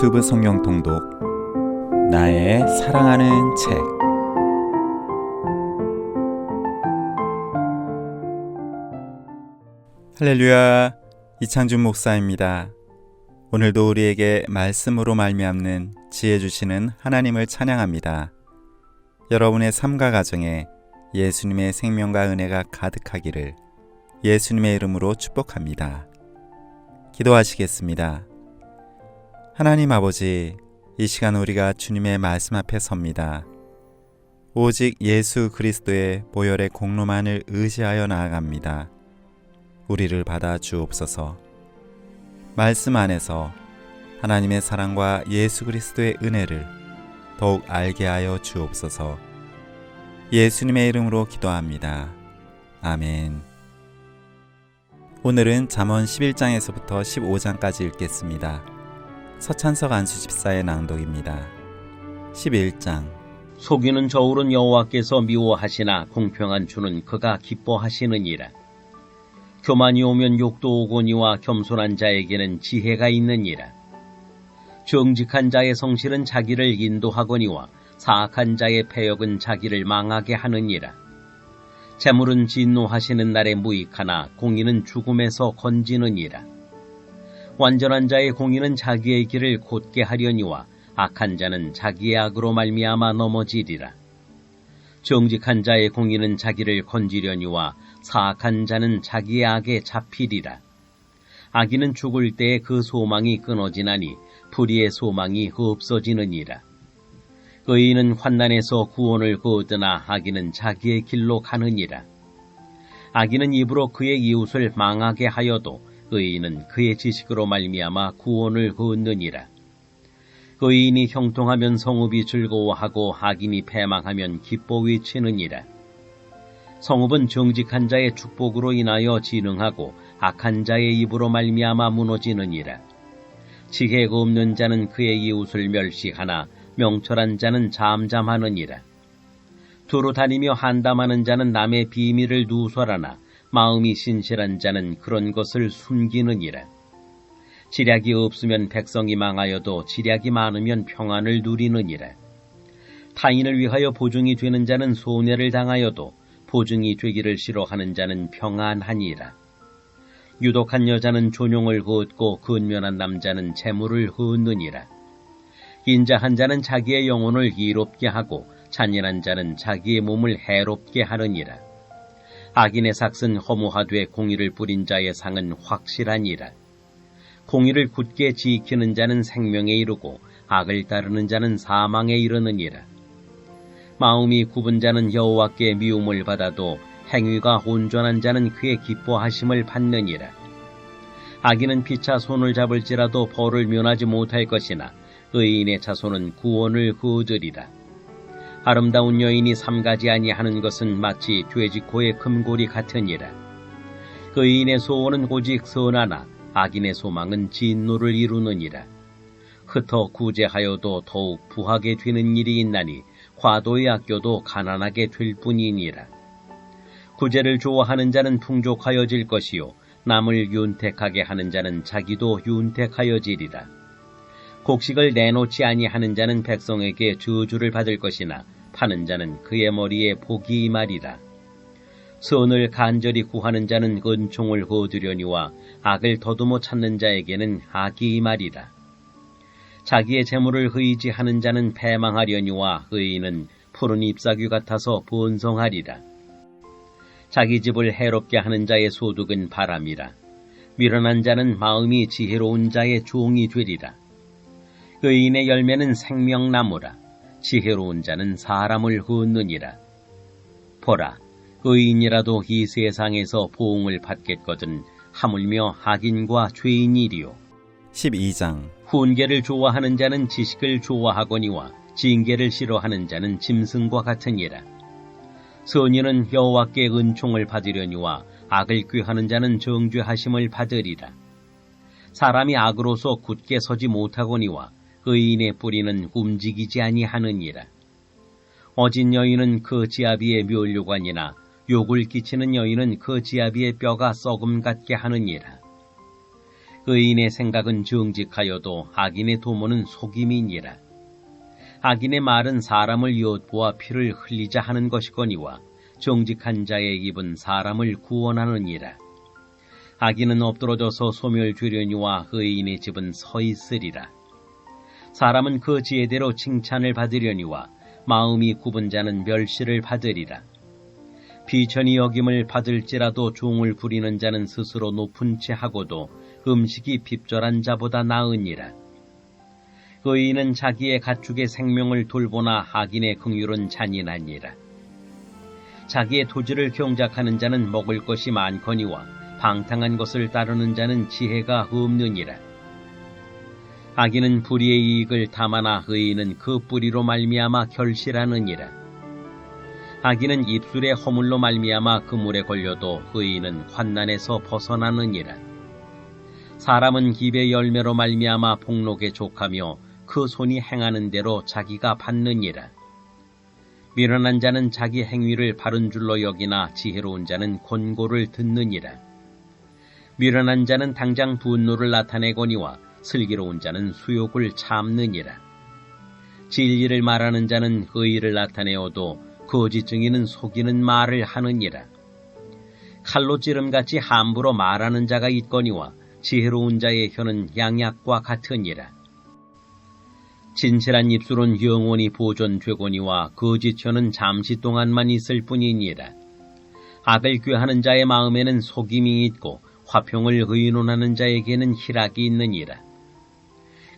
유튜브 성경 통독 나의 사랑하는 책 할렐루야 이창준 목사입니다. 오늘도 우리에게 말씀으로 말미암는 지혜 주시는 하나님을 찬양합니다. 여러분의 삶과 가정에 예수님의 생명과 은혜가 가득하기를 예수님의 이름으로 축복합니다. 기도하시겠습니다. 하나님 아버지, 이 시간 우리가 주님의 말씀 앞에 섭니다. 오직 예수 그리스도의 보혈의 공로만을 의지하여 나아갑니다. 우리를 받아 주옵소서. 말씀 안에서 하나님의 사랑과 예수 그리스도의 은혜를 더욱 알게 하여 주옵소서. 예수님의 이름으로 기도합니다. 아멘. 오늘은 잠언 11장에서부터 15장까지 읽겠습니다. 서찬석 안수 집사의 낭독입니다. 11장 속이는 저울은 여호와께서 미워하시나 공평한 주는 그가 기뻐하시느니라. 교만이 오면 욕도 오거니와 겸손한 자에게는 지혜가 있느니라. 정직한 자의 성실은 자기를 인도하거니와 사악한 자의 패역은 자기를 망하게 하느니라. 재물은 진노하시는 날에 무익하나 공의는 죽음에서 건지느니라. 완전한 자의 공의는 자기의 길을 곧게 하려니와 악한 자는 자기의 악으로 말미암아 넘어지리라. 정직한 자의 공의는 자기를 건지려니와 사악한 자는 자기의 악에 잡히리라. 악인은 죽을 때에 그 소망이 끊어지나니 불의의 소망이 없어지느니라. 의인은 환난에서 구원을 거두나 악인은 자기의 길로 가느니라. 악인은 입으로 그의 이웃을 망하게 하여도 의인은 그의 지식으로 말미암아 구원을 거느니라. 의인이 형통하면 성읍이 즐거워하고 악인이 패망하면 기뻐 외치느니라. 성읍은 정직한 자의 축복으로 인하여 진흥하고 악한 자의 입으로 말미암아 무너지느니라. 지혜가 없는 자는 그의 이웃을 멸시하나 명철한 자는 잠잠하느니라. 두루 다니며 한담하는 자는 남의 비밀을 누설하나 마음이 신실한 자는 그런 것을 숨기느니라. 지략이 없으면 백성이 망하여도 지략이 많으면 평안을 누리느니라. 타인을 위하여 보증이 되는 자는 손해를 당하여도 보증이 되기를 싫어하는 자는 평안하니라. 유독한 여자는 존용을 걷고 근면한 남자는 재물을 헛느니라. 인자한 자는 자기의 영혼을 이롭게 하고 잔인한 자는 자기의 몸을 해롭게 하느니라. 악인의 삭은 허무하되 공의를 뿌린 자의 상은 확실하니라. 공의를 굳게 지키는 자는 생명에 이르고 악을 따르는 자는 사망에 이르느니라. 마음이 굽은 자는 여호와께 미움을 받아도 행위가 온전한 자는 그의 기뻐하심을 받느니라. 악인은 피차 손을 잡을지라도 벌을 면하지 못할 것이나 의인의 자손은 구원을 거두리라. 아름다운 여인이 삼가지 아니하는 것은 마치 돼지코의 금골이 같으니라. 의인의 소원은 오직 선하나 악인의 소망은 진노를 이루느니라. 흩어 구제하여도 더욱 부하게 되는 일이 있나니 과도의 아껴도 가난하게 될 뿐이니라. 구제를 좋아하는 자는 풍족하여질 것이요 남을 윤택하게 하는 자는 자기도 윤택하여지리라. 곡식을 내놓지 아니하는 자는 백성에게 저주를 받을 것이나 파는 자는 그의 머리에 복이 임하리라. 선을 간절히 구하는 자는 은총을 거두려니와 악을 더듬어 찾는 자에게는 악이 임하리라. 자기의 재물을 의지하는 자는 패망하려니와 의인은 푸른 잎사귀 같아서 번성하리라. 자기 집을 해롭게 하는 자의 소득은 바람이라. 미련한 자는 마음이 지혜로운 자의 종이 되리라. 의인의 열매는 생명나무라. 지혜로운 자는 사람을 헛느니라. 보라, 의인이라도 이 세상에서 보응을 받겠거든 하물며 악인과 죄인이리요. 12장 훈계를 좋아하는 자는 지식을 좋아하거니와 징계를 싫어하는 자는 짐승과 같으니라. 선인은 여호와께 은총을 받으려니와 악을 꾀하는 자는 정죄하심을 받으리라. 사람이 악으로서 굳게 서지 못하거니와 의인의 뿌리는 움직이지 아니하느니라. 어진 여인은 그 지아비의 멸류관이나 욕을 끼치는 여인은 그 지아비의 뼈가 썩음 같게 하느니라. 의인의 생각은 정직하여도 악인의 도모는 속임이니라. 악인의 말은 사람을 엿보아 피를 흘리자 하는 것이거니와 정직한 자의 입은 사람을 구원하느니라. 악인은 엎드러져서 소멸되려니와 의인의 집은 서 있으리라. 사람은 그 지혜대로 칭찬을 받으려니와 마음이 굽은 자는 멸시를 받으리라. 비천이 여김을 받을지라도 종을 부리는 자는 스스로 높은 채 하고도 음식이 핍절한 자보다 나으니라. 의인은 자기의 가축의 생명을 돌보나 악인의 긍휼은 잔인하니라. 자기의 토지를 경작하는 자는 먹을 것이 많거니와 방탕한 것을 따르는 자는 지혜가 없느니라. 악인은 불의의 이익을 담아나 의인은 그 뿌리로 말미암아 결실하느니라. 악인은 입술의 허물로 말미암아 그물에 걸려도 의인은 환난에서 벗어나느니라. 사람은 기의 열매로 말미암아 복록에 족하며 그 손이 행하는 대로 자기가 받느니라. 미련한 자는 자기 행위를 바른 줄로 여기나 지혜로운 자는 권고를 듣느니라. 미련한 자는 당장 분노를 나타내거니와 슬기로운 자는 수욕을 참느니라. 진리를 말하는 자는 의의를 나타내어도 거짓 증인은 속이는 말을 하느니라. 칼로 찌름같이 함부로 말하는 자가 있거니와 지혜로운 자의 혀는 양약과 같으니라. 진실한 입술은 영원히 보존되거니와 거짓 혀는 잠시 동안만 있을 뿐이니라. 악을 꾀하는 자의 마음에는 속임이 있고 화평을 의논하는 자에게는 희락이 있느니라.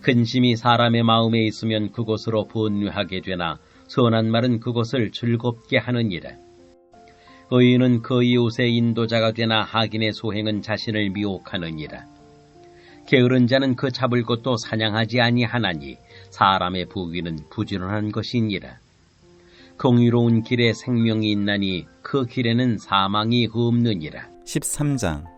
근심이 사람의 마음에 있으면 그곳으로 분류하게 되나 선한 말은 그것을 즐겁게 하느니라. 의인은 그 이웃의 인도자가 되나 악인의 소행은 자신을 미혹하느니라. 게으른 자는 그 잡을 것도 사냥하지 아니하나니 사람의 부귀는 부지런한 것이니라. 공의로운 길에 생명이 있나니 그 길에는 사망이 없느니라. 13장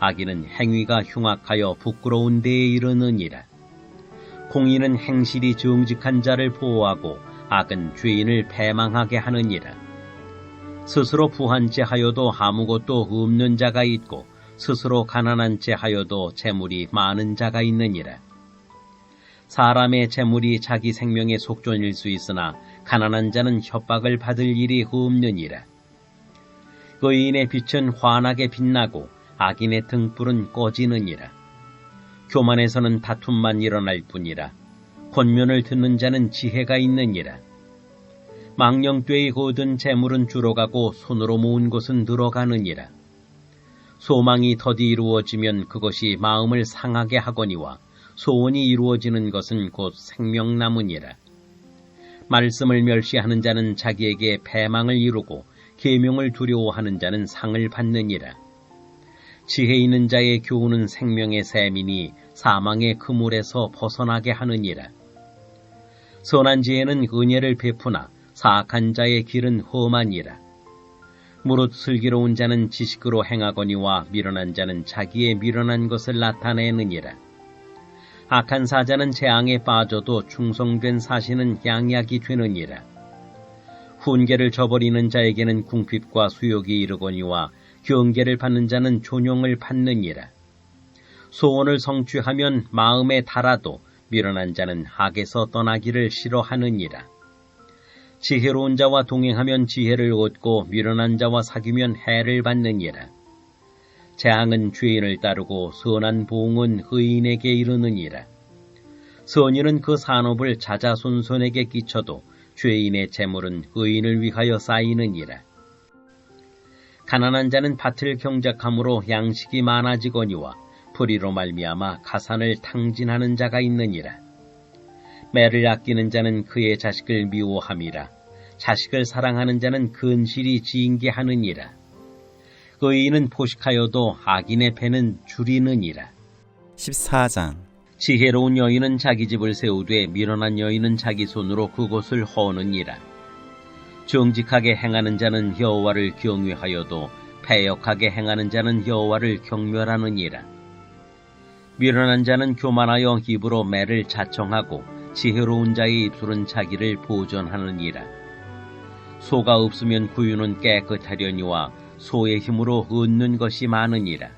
악인은 행위가 흉악하여 부끄러운 데에 이르느니라. 공의는 행실이 정직한 자를 보호하고 악은 죄인을 패망하게 하느니라. 스스로 부한 채 하여도 아무것도 없는 자가 있고 스스로 가난한 채 하여도 재물이 많은 자가 있느니라. 사람의 재물이 자기 생명의 속존일 수 있으나 가난한 자는 협박을 받을 일이 없느니라. 의인의 빛은 환하게 빛나고 악인의 등불은 꺼지느니라. 교만에서는 다툼만 일어날 뿐이라. 권면을 듣는 자는 지혜가 있느니라. 망령되이 거둔 재물은 줄어가고 손으로 모은 것은 늘어가느니라. 소망이 더디 이루어지면 그것이 마음을 상하게 하거니와 소원이 이루어지는 것은 곧 생명나무니라. 말씀을 멸시하는 자는 자기에게 패망을 이루고 계명을 두려워하는 자는 상을 받느니라. 지혜 있는 자의 교훈은 생명의 샘이니 사망의 그물에서 벗어나게 하느니라. 선한 지혜는 은혜를 베푸나 사악한 자의 길은 험하니라. 무릇 슬기로운 자는 지식으로 행하거니와 미련한 자는 자기의 미련한 것을 나타내느니라. 악한 사자는 재앙에 빠져도 충성된 사신은 양약이 되느니라. 훈계를 저버리는 자에게는 궁핍과 수욕이 이르거니와 경계를 받는 자는 존용을 받느니라. 소원을 성취하면 마음에 달아도 미련한 자는 학에서 떠나기를 싫어하느니라. 지혜로운 자와 동행하면 지혜를 얻고 미련한 자와 사귀면 해를 받느니라. 재앙은 죄인을 따르고 선한 보응은 의인에게 이르느니라. 선인은 그 산업을 자자손손에게 끼쳐도 죄인의 재물은 의인을 위하여 쌓이느니라. 가난한 자는 밭을 경작함으로 양식이 많아지거니와 불의로 말미암아 가산을 탕진하는 자가 있느니라. 매를 아끼는 자는 그의 자식을 미워함이라. 자식을 사랑하는 자는 근실이 징계하느니라. 의인은 포식하여도 악인의 배는 줄이느니라. 14장 지혜로운 여인은 자기 집을 세우되 미련한 여인은 자기 손으로 그곳을 허느니라. 정직하게 행하는 자는 여호와를 경외하여도 패역하게 행하는 자는 여호와를 경멸하느니라. 미련한 자는 교만하여 입으로 매를 자청하고 지혜로운 자의 입술은 자기를 보존하느니라. 소가 없으면 구유는 깨끗하려니와 소의 힘으로 얻는 것이 많으니라.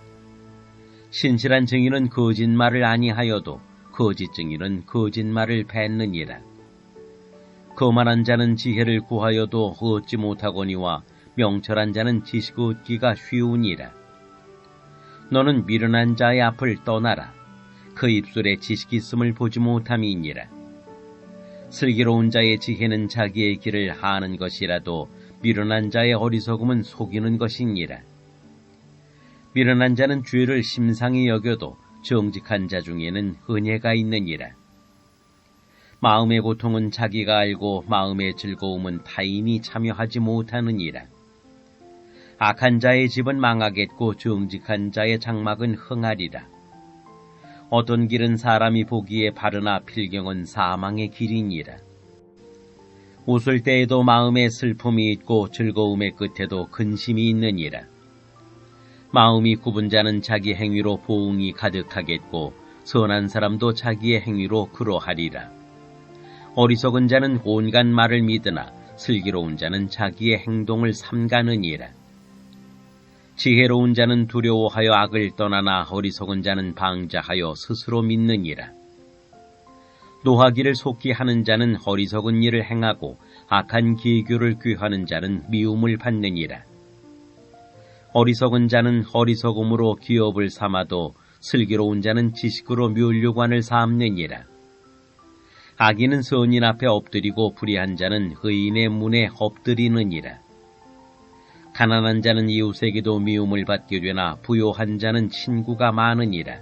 신실한 증인은 거짓말을 아니하여도 거짓 증인은 거짓말을 뱉느니라. 거만한 자는 지혜를 구하여도 얻지 못하거니와 명철한 자는 지식 얻기가 쉬우니라. 너는 미련한 자의 앞을 떠나라. 그 입술에 지식이 있음을 보지 못함이니라. 슬기로운 자의 지혜는 자기의 길을 하는 것이라도 미련한 자의 어리석음은 속이는 것이니라. 미련한 자는 죄를 심상히 여겨도 정직한 자 중에는 은혜가 있느니라. 마음의 고통은 자기가 알고 마음의 즐거움은 타인이 참여하지 못하느니라. 악한 자의 집은 망하겠고 정직한 자의 장막은 흥하리라. 어떤 길은 사람이 보기에 바르나 필경은 사망의 길이니라. 웃을 때에도 마음에 슬픔이 있고 즐거움의 끝에도 근심이 있느니라. 마음이 굽은 자는 자기 행위로 보응이 가득하겠고 선한 사람도 자기의 행위로 그러하리라. 어리석은 자는 온갖 말을 믿으나 슬기로운 자는 자기의 행동을 삼가느니라. 지혜로운 자는 두려워하여 악을 떠나나 어리석은 자는 방자하여 스스로 믿느니라. 노하기를 속히 하는 자는 어리석은 일을 행하고 악한 기교를 귀하는 자는 미움을 받느니라. 어리석은 자는 어리석음으로 기업을 삼아도 슬기로운 자는 지식으로 묘류관을 삼느니라. 악인은 선인 앞에 엎드리고 불의한 자는 의인의 문에 엎드리느니라. 가난한 자는 이웃에게도 미움을 받게 되나 부요한 자는 친구가 많으니라.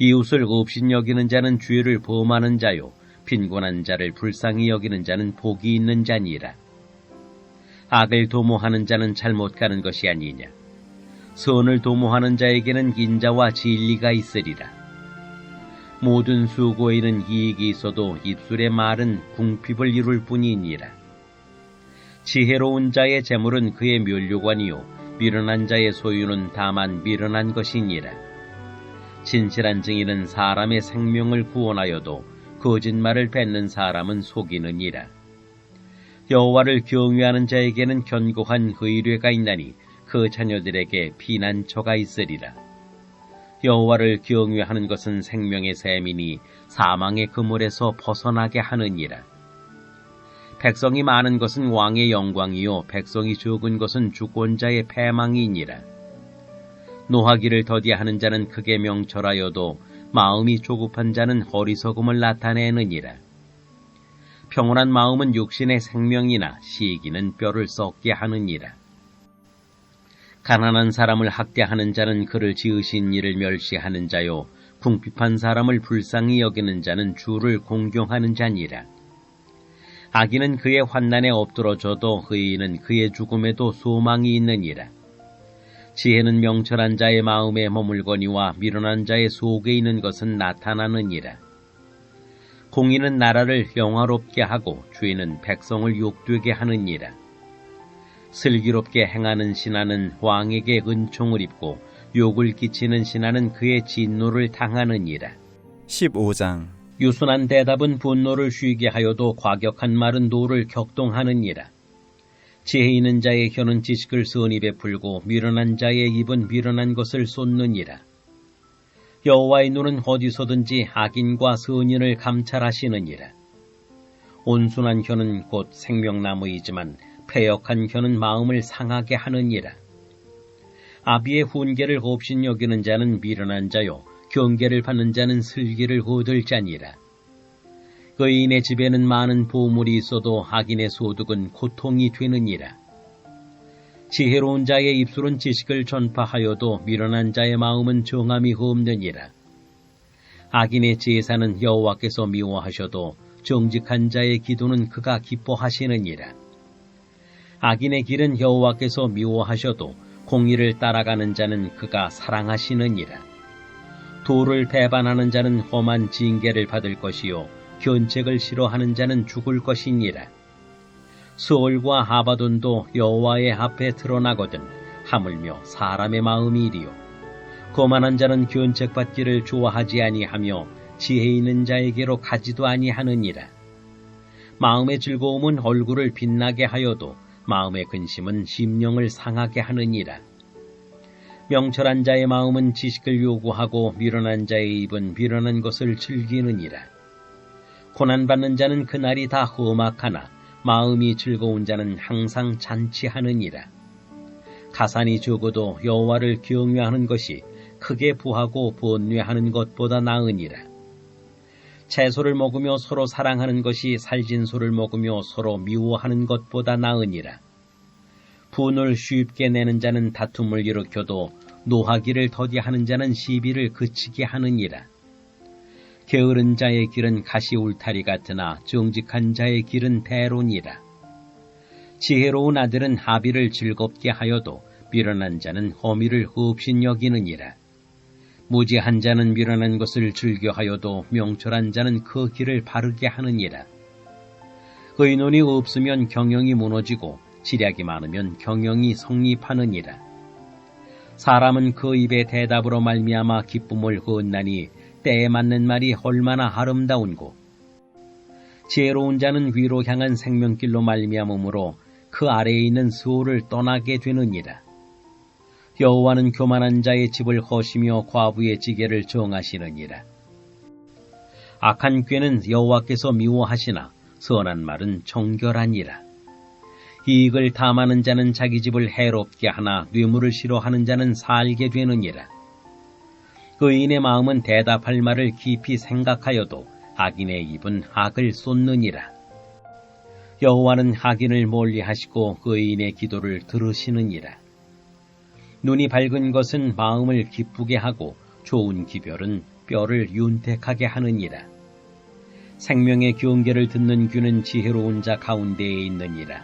이웃을 없인 여기는 자는 죄를 범하는 자요 빈곤한 자를 불쌍히 여기는 자는 복이 있는 자니라. 악을 도모하는 자는 잘못 가는 것이 아니냐. 선을 도모하는 자에게는 인자와 진리가 있으리라. 모든 수고에는 이익이 있어도 입술의 말은 궁핍을 이룰 뿐이니라. 지혜로운 자의 재물은 그의 멸류관이요 미련한 자의 소유는 다만 미련한 것이니라. 진실한 증인은 사람의 생명을 구원하여도 거짓말을 뱉는 사람은 속이느니라. 여호와를 경외하는 자에게는 견고한 의뢰가 있나니 그 자녀들에게 피난처가 있으리라. 여호와를 경외하는 것은 생명의 샘이니 사망의 그물에서 벗어나게 하느니라. 백성이 많은 것은 왕의 영광이요 백성이 적은 것은 주권자의 패망이니라. 노하기를 더디하는 자는 크게 명철하여도 마음이 조급한 자는 어리석음을 나타내느니라. 평온한 마음은 육신의 생명이나 시기는 뼈를 썩게 하느니라. 가난한 사람을 학대하는 자는 그를 지으신 이를 멸시하는 자요 궁핍한 사람을 불쌍히 여기는 자는 주를 공경하는 자니라. 악인은 그의 환난에 엎드러져도 의인은 그의 죽음에도 소망이 있느니라. 지혜는 명철한 자의 마음에 머물거니와 미련한 자의 속에 있는 것은 나타나느니라. 공의는 나라를 영화롭게 하고 죄는 백성을 욕되게 하느니라. 슬기롭게 행하는 신하는 왕에게 은총을 입고 욕을 끼치는 신하는 그의 진노를 당하느니라. 15장 유순한 대답은 분노를 쉬게 하여도 과격한 말은 노를 격동하느니라. 지혜 있는 자의 혀는 지식을 선히 베풀고 미련한 자의 입은 미련한 것을 쏟느니라. 여호와의 눈은 어디서든지 악인과 선인을 감찰하시느니라. 온순한 혀는 곧 생명나무이지만 패역한 혀는 마음을 상하게 하느니라. 아비의 훈계를 없인 여기는 자는 미련한 자요 경계를 받는 자는 슬기를 거둘 자니라. 의인의 집에는 많은 보물이 있어도 악인의 소득은 고통이 되느니라. 지혜로운 자의 입술은 지식을 전파하여도 미련한 자의 마음은 정함이 없느니라. 악인의 제사는 여호와께서 미워하셔도 정직한 자의 기도는 그가 기뻐하시느니라. 악인의 길은 여호와께서 미워하셔도 공의를 따라가는 자는 그가 사랑하시느니라. 도를 배반하는 자는 험한 징계를 받을 것이요 견책을 싫어하는 자는 죽을 것이니라. 수월과 하바돈도 여호와의 앞에 드러나거든 하물며 사람의 마음이리요. 거만한 자는 견책받기를 좋아하지 아니하며 지혜 있는 자에게로 가지도 아니하느니라. 마음의 즐거움은 얼굴을 빛나게 하여도 마음의 근심은 심령을 상하게 하느니라. 명철한 자의 마음은 지식을 요구하고 미련한 자의 입은 미련한 것을 즐기느니라. 고난받는 자는 그날이 다 험악하나 마음이 즐거운 자는 항상 잔치하느니라. 가산이 적어도 여호와를 경외하는 것이 크게 부하고 번뇌하는 것보다 나으니라. 채소를 먹으며 서로 사랑하는 것이 살진 소를 먹으며 서로 미워하는 것보다 나으니라. 분을 쉽게 내는 자는 다툼을 일으켜도 노하기를 더디하는 자는 시비를 그치게 하느니라. 게으른 자의 길은 가시 울타리 같으나 정직한 자의 길은 대론이라. 지혜로운 아들은 합의를 즐겁게 하여도 미련한 자는 허미를 없인 여기느니라. 무지한 자는 미련한 것을 즐겨하여도 명철한 자는 그 길을 바르게 하느니라. 의논이 없으면 경영이 무너지고 지략이 많으면 경영이 성립하느니라. 사람은 그 입의 대답으로 말미암아 기쁨을 얻나니 때에 맞는 말이 얼마나 아름다운고 지혜로운 자는 위로 향한 생명길로 말미암으므로 그 아래에 있는 수호를 떠나게 되느니라. 여호와는 교만한 자의 집을 허시며 과부의 지게를 정하시느니라. 악한 꾀는 여호와께서 미워하시나 선한 말은 정결하니라. 이익을 탐하는 자는 자기 집을 해롭게 하나 뇌물을 싫어하는 자는 살게 되느니라. 의인의 마음은 대답할 말을 깊이 생각하여도 악인의 입은 악을 쏟느니라. 여호와는 악인을 멀리하시고 의인의 기도를 들으시느니라. 눈이 밝은 것은 마음을 기쁘게 하고 좋은 기별은 뼈를 윤택하게 하느니라. 생명의 경계를 듣는 귀는 지혜로운 자 가운데에 있느니라.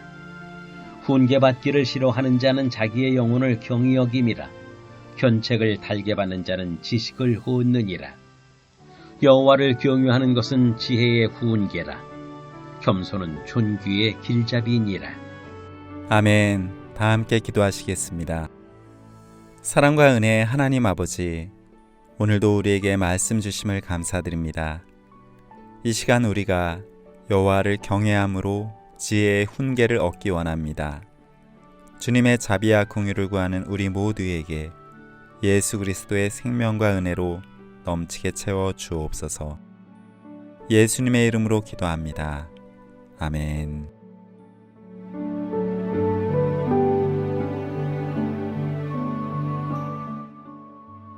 훈계받기를 싫어하는 자는 자기의 영혼을 경히 여김이라. 견책을 달게 받는 자는 지식을 얻느니라. 여호와를 경유하는 것은 지혜의 훈계라. 겸손은 존귀의 길잡이니라. 아멘. 다 함께 기도하시겠습니다. 사랑과 은혜의 하나님 아버지, 오늘도 우리에게 말씀 주심을 감사드립니다. 이 시간 우리가 여호와를 경외함으로 지혜의 훈계를 얻기 원합니다. 주님의 자비와 공유를 구하는 우리 모두에게 예수 그리스도의 생명과 은혜로 넘치게 채워 주옵소서. 예수님의 이름으로 기도합니다. 아멘.